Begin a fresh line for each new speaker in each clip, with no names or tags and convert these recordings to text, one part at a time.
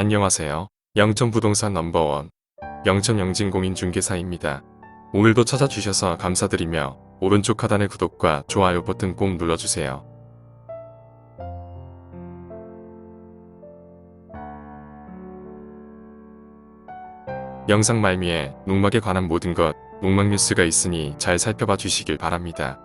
안녕하세요. 영천부동산 넘버원 영천영진공인중개사입니다. 오늘도 찾아주셔서 감사드리며 오른쪽 하단의 구독과 좋아요 버튼 꼭 눌러주세요. 영상 말미에 농막에 관한 모든 것, 농막 뉴스가 있으니 잘 살펴봐 주시길 바랍니다.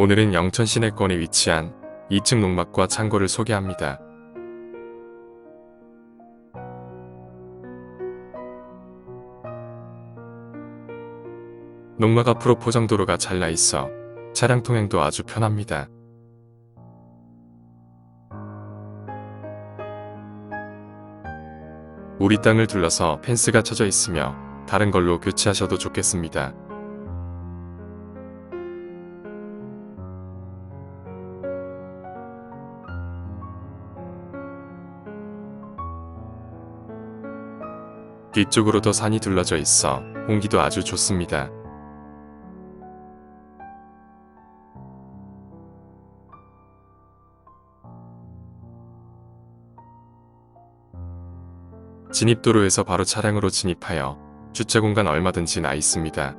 오늘은 영천 시내권에 위치한 2층 농막과 창고를 소개합니다. 농막 앞으로 포장도로가 잘 나 있어 차량 통행도 아주 편합니다. 우리 땅을 둘러서 펜스가 쳐져 있으며 다른 걸로 교체하셔도 좋겠습니다. 뒤쪽으로도 산이 둘러져 있어 공기도 아주 좋습니다. 진입도로에서 바로 차량으로 진입하여 주차 공간 얼마든지 나 있습니다.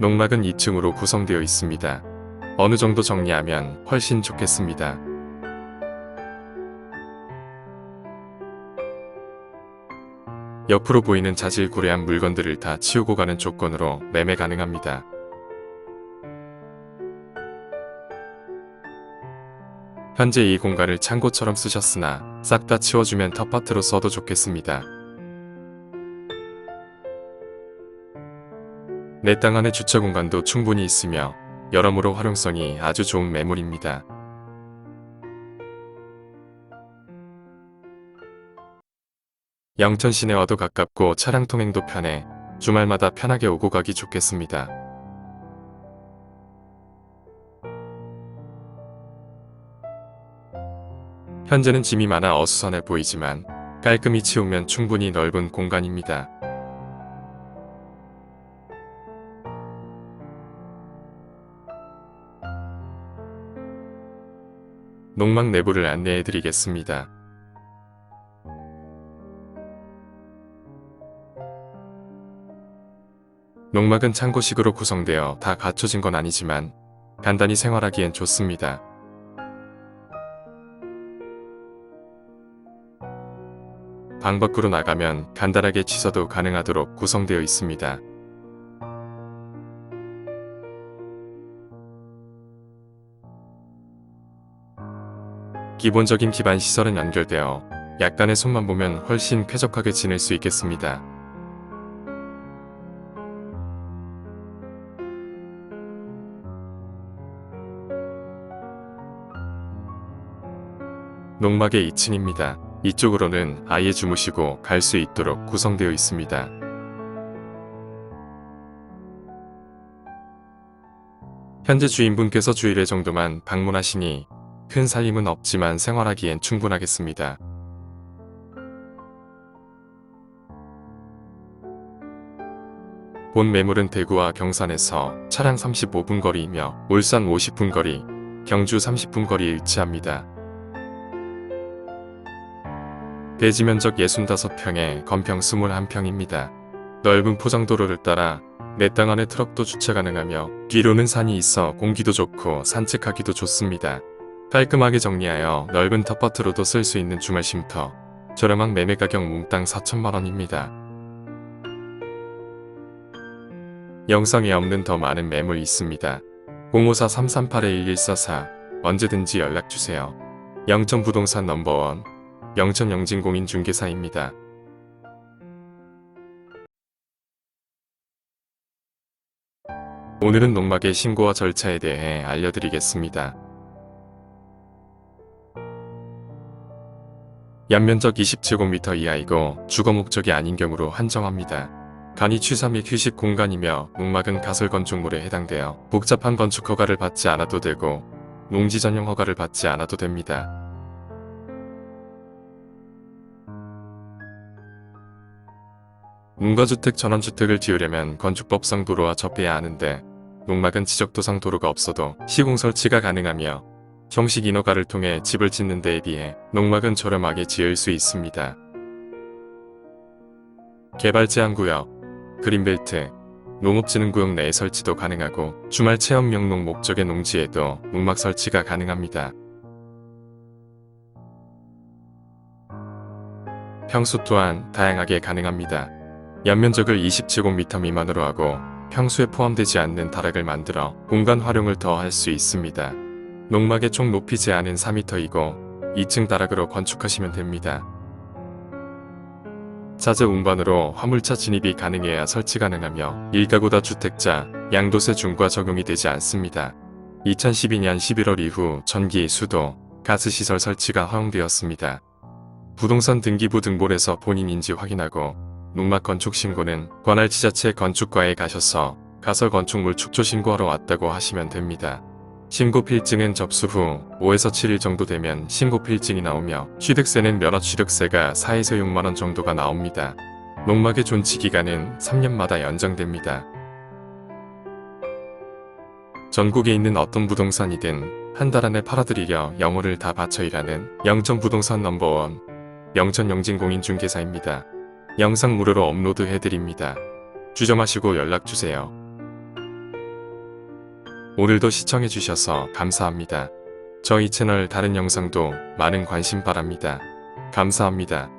농막은 2층으로 구성되어 있습니다. 어느 정도 정리하면 훨씬 좋겠습니다. 옆으로 보이는 자질구레한 물건들을 다 치우고 가는 조건으로 매매 가능합니다. 현재 이 공간을 창고처럼 쓰셨으나 싹 다 치워주면 텃밭으로 써도 좋겠습니다. 내 땅 안에 주차 공간도 충분히 있으며 여러모로 활용성이 아주 좋은 매물입니다. 영천 시내와도 가깝고 차량 통행도 편해 주말마다 편하게 오고 가기 좋겠습니다. 현재는 짐이 많아 어수선해 보이지만 깔끔히 치우면 충분히 넓은 공간입니다. 농막 내부를 안내해 드리겠습니다. 농막은 창고식으로 구성되어 다 갖춰진 건 아니지만 간단히 생활하기엔 좋습니다. 방 밖으로 나가면 간단하게 취소도 가능하도록 구성되어 있습니다. 기본적인 기반 시설은 연결되어 약간의 손만 보면 훨씬 쾌적하게 지낼 수 있겠습니다. 농막의 2층입니다. 이쪽으로는 아예 주무시고 갈 수 있도록 구성되어 있습니다. 현재 주인분께서 주일에 정도만 방문하시니 큰 살림은 없지만 생활하기엔 충분하겠습니다. 본 매물은 대구와 경산에서 차량 35분 거리이며 울산 50분 거리, 경주 30분 거리에 위치합니다. 대지 면적 65평에 건평 21평입니다. 넓은 포장도로를 따라 내 땅 안에 트럭도 주차 가능하며 뒤로는 산이 있어 공기도 좋고 산책하기도 좋습니다. 깔끔하게 정리하여 넓은 텃밭으로도 쓸 수 있는 주말 쉼터. 저렴한 매매 가격 몽땅 4천만원입니다. 영상에 없는 더 많은 매물 있습니다. 054-338-1144 언제든지 연락주세요. 영천부동산 넘버원 영천영진공인중개사입니다. 오늘은 농막의 신고와 절차에 대해 알려드리겠습니다. 연면적 20제곱미터 이하이고 주거 목적이 아닌 경우로 한정합니다. 간이 취사 및 휴식 공간이며 농막은 가설 건축물에 해당되어 복잡한 건축 허가를 받지 않아도 되고 농지 전용 허가를 받지 않아도 됩니다. 문가주택 전원주택을 지으려면 건축법상 도로와 접해야 하는데 농막은 지적도상 도로가 없어도 시공 설치가 가능하며 형식 인허가를 통해 집을 짓는 데에 비해 농막은 저렴하게 지을 수 있습니다. 개발 제한 구역, 그린벨트, 농업진흥구역 내에 설치도 가능하고 주말 체험 영농 목적의 농지에도 농막 설치가 가능합니다. 평수 또한 다양하게 가능합니다. 연면적을 20제곱미터 미만으로 하고 평수에 포함되지 않는 다락을 만들어 공간 활용을 더할 수 있습니다. 농막의 총 높이 제한은 4m이고 2층 다락으로 건축하시면 됩니다. 자재 운반으로 화물차 진입이 가능해야 설치 가능하며 일가구다 주택자, 양도세 중과 적용이 되지 않습니다. 2012년 11월 이후 전기, 수도, 가스시설 설치가 허용되었습니다. 부동산 등기부 등본에서 본인인지 확인하고 농막 건축 신고는 관할 지자체 건축과에 가셔서 가설 건축물 축조 신고하러 왔다고 하시면 됩니다. 신고 필증은 접수 후 5에서 7일 정도 되면 신고 필증이 나오며 취득세는 면허 취득세가 4에서 6만 원 정도가 나옵니다. 농막의 존치 기간은 3년마다 연장됩니다. 전국에 있는 어떤 부동산이든 한 달 안에 팔아드리려 영혼을 다 바쳐 일하는 영천 부동산 넘버원 영천 영진공인중개사입니다. 영상 무료로 업로드 해드립니다. 주점하시고 연락주세요. 오늘도 시청해주셔서 감사합니다. 저희 채널 다른 영상도 많은 관심 바랍니다. 감사합니다.